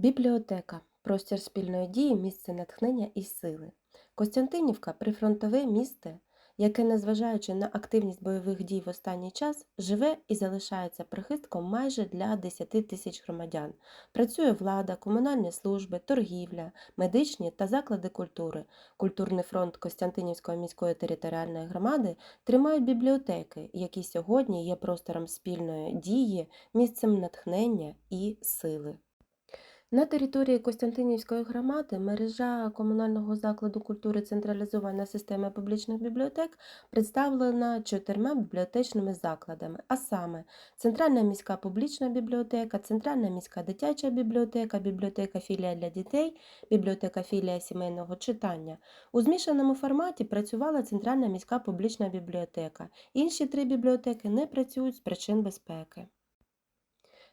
Бібліотека простір спільної дії, місце натхнення і сили. Костянтинівка прифронтове місто, яке, незважаючи на активність бойових дій в останній час, живе і залишається прихистком майже для 10 тисяч громадян. Працює влада, комунальні служби, торгівля, медичні та заклади культури. Культурний фронт Костянтинівської міської територіальної громади тримають бібліотеки, які сьогодні є простором спільної дії, місцем натхнення і сили. На території Костянтинівської громади мережа комунального закладу культури централізована система публічних бібліотек представлена чотирма бібліотечними закладами, а саме Центральна міська публічна бібліотека, Центральна міська дитяча бібліотека, бібліотека філія для дітей, бібліотека філія сімейного читання. У змішаному форматі працювала Центральна міська публічна бібліотека. Інші три бібліотеки не працюють з причин безпеки.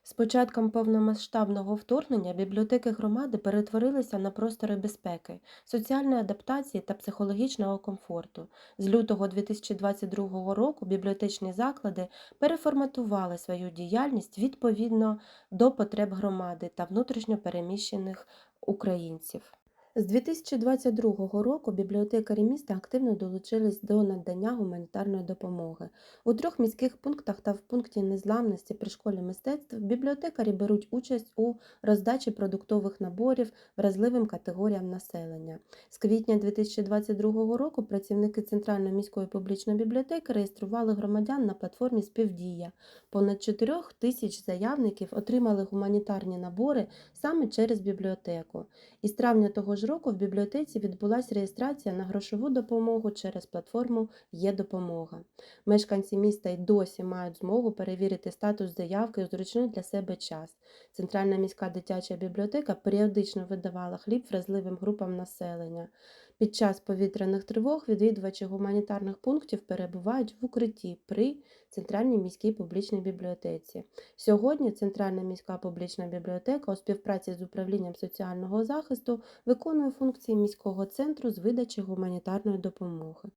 З початком повномасштабного вторгнення бібліотеки громади перетворилися на простори безпеки, соціальної адаптації та психологічного комфорту. З лютого 2022 року бібліотечні заклади переформатували свою діяльність відповідно до потреб громади та внутрішньо переміщених українців. З 2022 року бібліотекарі міста активно долучились до надання гуманітарної допомоги. У трьох міських пунктах та в пункті незламності при школі мистецтв бібліотекарі беруть участь у роздачі продуктових наборів вразливим категоріям населення. З квітня 2022 року працівники Центральної міської публічної бібліотеки реєстрували громадян на платформі Співдія. Понад 4 тисяч заявників отримали гуманітарні набори саме через бібліотеку. Із травня того ж року в бібліотеці відбулася реєстрація на грошову допомогу через платформу Є допомога. Мешканці міста й досі мають змогу перевірити статус заявки у зручний для себе час. Центральна міська дитяча бібліотека періодично видавала хліб вразливим групам населення. Під час повітряних тривог відвідувачі гуманітарних пунктів перебувають в укритті при Центральній міській публічній бібліотеці. Сьогодні Центральна міська публічна бібліотека у співпраці з управлінням соціального захисту виконує функції міського центру з видачі гуманітарної допомоги.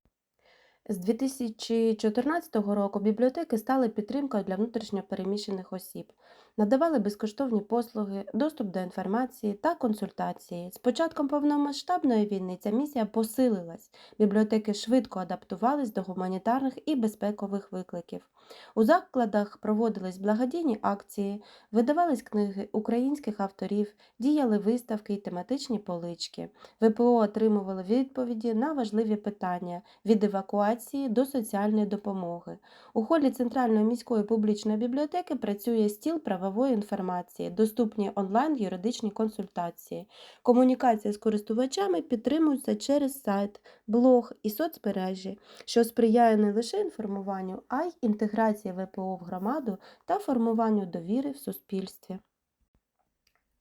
З 2014 року бібліотеки стали підтримкою для внутрішньопереміщених осіб, надавали безкоштовні послуги, доступ до інформації та консультації. З початком повномасштабної війни ця місія посилилась. Бібліотеки швидко адаптувались до гуманітарних і безпекових викликів. У закладах проводились благодійні акції, видавались книги українських авторів, діяли виставки і тематичні полички. ВПО отримували відповіді на важливі питання від евакуації до соціальної допомоги. У холі Центральної міської публічної бібліотеки працює стіл правової інформації, доступні онлайн юридичні консультації. Комунікація з користувачами підтримується через сайт, блог і соцмережі, що сприяє не лише інформуванню, а й інтеграції ВПО в громаду та формуванню довіри в суспільстві.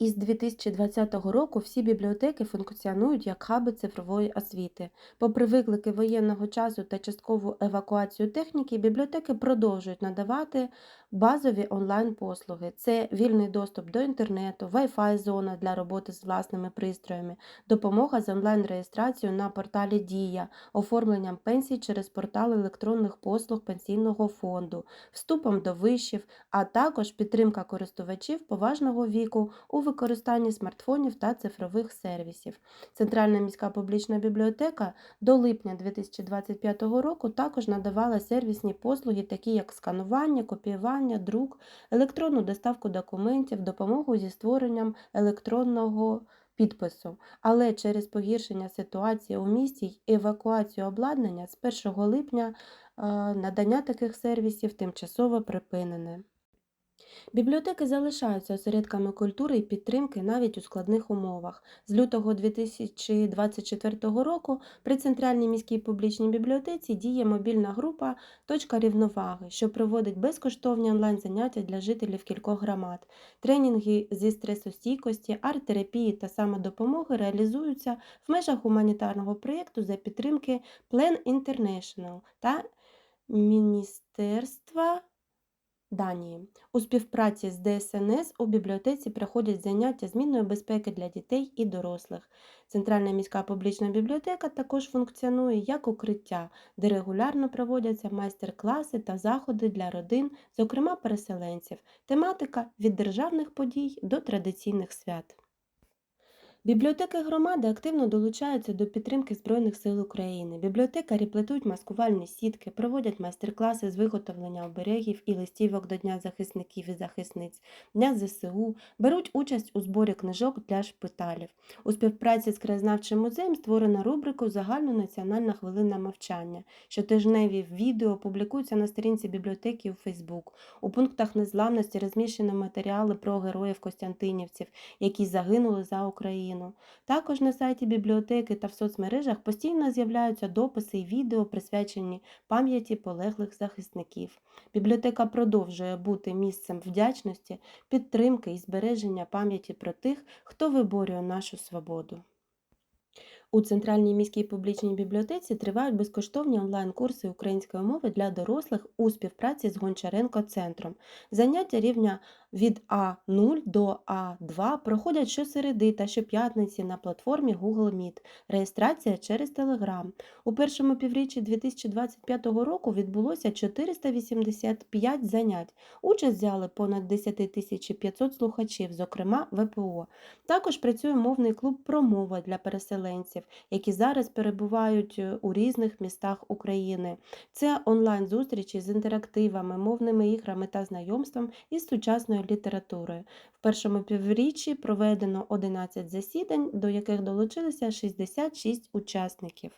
Із 2020 року всі бібліотеки функціонують як хаби цифрової освіти. Попри виклики воєнного часу та часткову евакуацію техніки, бібліотеки продовжують надавати базові онлайн-послуги. Це вільний доступ до інтернету, Wi-Fi зона для роботи з власними пристроями, допомога з онлайн-реєстрацією на порталі Дія, оформленням пенсій через портал електронних послуг пенсійного фонду, вступом до вишів, а також підтримка користувачів поважного віку у використанні смартфонів та цифрових сервісів. Центральна міська публічна бібліотека до липня 2025 року також надавала сервісні послуги, такі як сканування, копіювання, друк, електронну доставку документів, допомогу зі створенням електронного підпису. Але через погіршення ситуації у місті й евакуацію обладнання з 1 липня надання таких сервісів тимчасово припинене. Бібліотеки залишаються осередками культури і підтримки навіть у складних умовах. З лютого 2024 року при Центральній міській публічній бібліотеці діє мобільна група Точка рівноваги, що проводить безкоштовні онлайн-заняття для жителів кількох громад. Тренінги зі стресостійкості, арт-терапії та самодопомоги реалізуються в межах гуманітарного проєкту за підтримки Plan International та Міністерства. Данії. У співпраці з ДСНС у бібліотеці проходять заняття змінної безпеки для дітей і дорослих. Центральна міська публічна бібліотека також функціонує як укриття, де регулярно проводяться майстер-класи та заходи для родин, зокрема переселенців, тематика від державних подій до традиційних свят. Бібліотеки громади активно долучаються до підтримки Збройних сил України. Бібліотекарі плетуть маскувальні сітки, проводять майстер-класи з виготовлення оберегів і листівок до Дня захисників і захисниць, Дня ЗСУ, беруть участь у зборі книжок для шпиталів. У співпраці з краєзнавчим музеєм створено рубрику Загальнонаціональна хвилина мовчання. Щотижневі відео публікуються на сторінці бібліотеки у Фейсбук. У пунктах незламності розміщено матеріали про героїв Костянтинівців, які загинули за Україну. Також на сайті бібліотеки та в соцмережах постійно з'являються дописи і відео, присвячені пам'яті полеглих захисників. Бібліотека продовжує бути місцем вдячності, підтримки і збереження пам'яті про тих, хто виборює нашу свободу. У Центральній міській публічній бібліотеці тривають безкоштовні онлайн-курси української мови для дорослих у співпраці з Гончаренко центром. Заняття рівня від А0 до А2 проходять щосереди та щоп'ятниці на платформі Google Meet. Реєстрація через Telegram. У першому півріччі 2025 року відбулося 485 занять. Участь взяли понад 10 500 слухачів, зокрема ВПО. Також працює мовний клуб «Промова» для переселенців, які зараз перебувають е, у різних містах України. Це онлайн-зустрічі з інтерактивами, мовними іграми та знайомством із сучасною літературою. В першому півріччі проведено 11 засідань, до яких долучилися 66 учасників.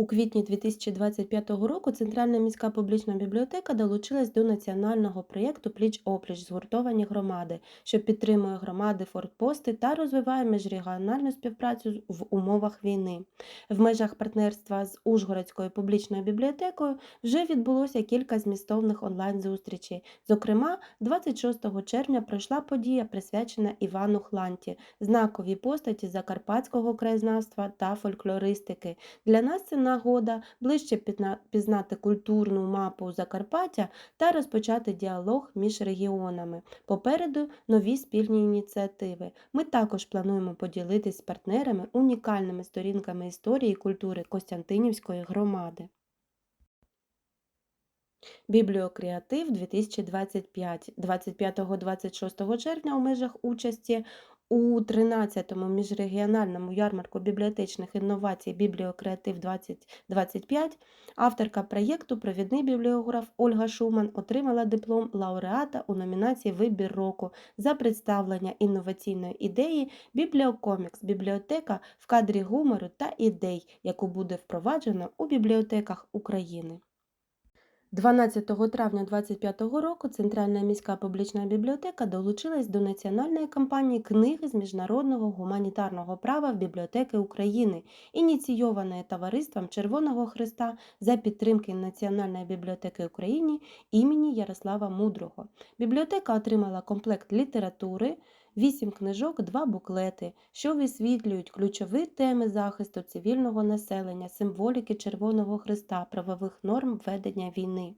У квітні 2025 року Центральна міська публічна бібліотека долучилась до національного проєкту Пліч-опліч згуртовані громади, що підтримує громади фортпости та розвиває міжрегіональну співпрацю в умовах війни. В межах партнерства з Ужгородською публічною бібліотекою вже відбулося кілька змістовних онлайн-зустрічей. Зокрема, 26 червня пройшла подія, присвячена Івану Хланті, знаковій постаті закарпатського краєзнавства та фольклористики. Для нас це нагода ближче пізнати культурну мапу Закарпаття та розпочати діалог між регіонами. Попереду нові спільні ініціативи. Ми також плануємо поділитись з партнерами унікальними сторінками історії і культури Костянтинівської громади. Бібліокреатив 2025 25-26 червня у межах участі у 13-му міжрегіональному ярмарку бібліотечних інновацій Бібліокреатив 2025 авторка проєкту Провідний бібліограф Ольга Шуман отримала диплом лауреата у номінації Вибір року за представлення інноваційної ідеї Бібліокомікс бібліотека в кадрі гумору та ідей, яку буде впроваджено у бібліотеках України. 12 травня 2025 року Центральна міська публічна бібліотека долучилась до національної кампанії Книги з міжнародного гуманітарного права в бібліотеки України, ініційованої Товариством Червоного Христа за підтримки Національної бібліотеки України імені Ярослава Мудрого. Бібліотека отримала комплект літератури. Вісім книжок, два буклети, що висвітлюють ключові теми захисту цивільного населення, символіки Червоного Христа, правових норм ведення війни.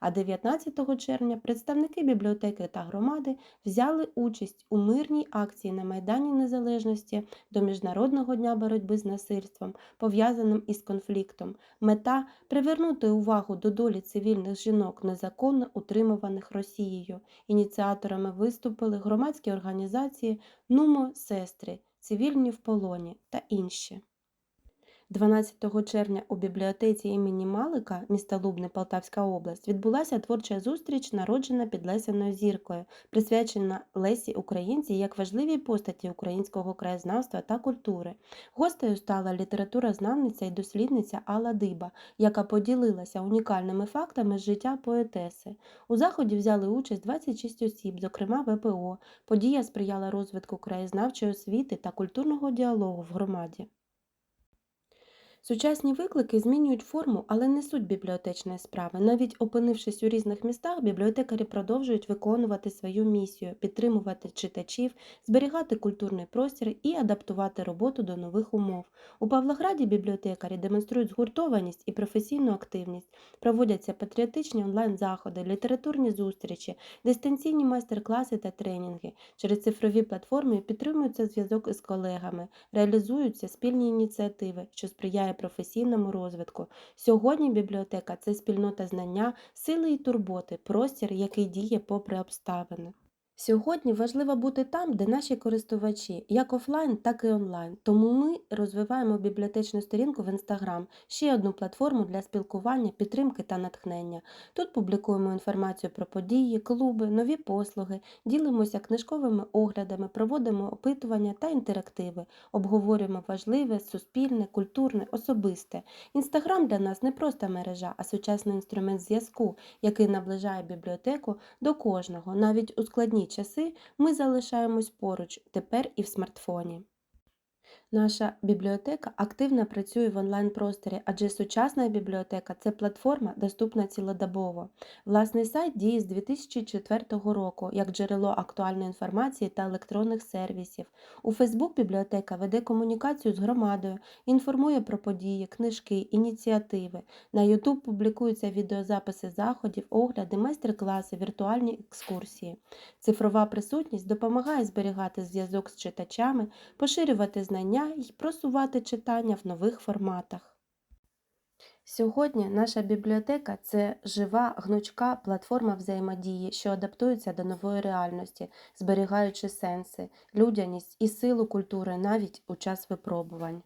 А 19 червня представники бібліотеки та громади взяли участь у мирній акції на Майдані Незалежності до Міжнародного дня боротьби з насильством, пов'язаним із конфліктом. Мета привернути увагу до долі цивільних жінок, незаконно утримуваних Росією. Ініціаторами виступили громадські організації Нумо Сестри, Цивільні в полоні та інші. 12 червня у бібліотеці імені Малика, міста Лубни, Полтавська область, відбулася творча зустріч, народжена під Лесяною зіркою, присвячена Лесі Українці як важливій постаті українського краєзнавства та культури. Гостею стала літературознавниця і дослідниця Алла Диба, яка поділилася унікальними фактами з життя поетеси. У заході взяли участь 26 осіб, зокрема ВПО. Подія сприяла розвитку краєзнавчої освіти та культурного діалогу в громаді. Сучасні виклики змінюють форму, але не суть бібліотечної справи. Навіть опинившись у різних містах, бібліотекарі продовжують виконувати свою місію, підтримувати читачів, зберігати культурний простір і адаптувати роботу до нових умов. У Павлограді бібліотекарі демонструють згуртованість і професійну активність, проводяться патріотичні онлайн-заходи, літературні зустрічі, дистанційні майстер-класи та тренінги. Через цифрові платформи підтримується зв'язок із колегами, реалізуються спільні ініціативи, що сприяє професійному розвитку. Сьогодні бібліотека це спільнота знання, сили і турботи, простір, який діє попри обставини. Сьогодні важливо бути там, де наші користувачі, як офлайн, так і онлайн. Тому ми розвиваємо бібліотечну сторінку в Instagram, ще одну платформу для спілкування, підтримки та натхнення. Тут публікуємо інформацію про події, клуби, нові послуги, ділимося книжковими оглядами, проводимо опитування та інтерактиви, обговорюємо важливе, суспільне, культурне, особисте. Інстаграм для нас не просто мережа, а сучасний інструмент зв'язку, який наближає бібліотеку до кожного. Навіть у складні часи ми залишаємось поруч, тепер і в смартфоні. Наша бібліотека активно працює в онлайн-просторі, адже сучасна бібліотека це платформа, доступна цілодобово. Власний сайт діє з 2004 року як джерело актуальної інформації та електронних сервісів. У Фейсбук бібліотека веде комунікацію з громадою, інформує про події, книжки, ініціативи. На YouTube публікуються відеозаписи заходів, огляди, майстер-класи, віртуальні екскурсії. Цифрова присутність допомагає зберігати зв'язок з читачами, поширювати знання і просувати читання в нових форматах. Сьогодні наша бібліотека це жива гнучка платформа взаємодії, що адаптується до нової реальності, зберігаючи сенси, людяність і силу культури навіть у час випробувань.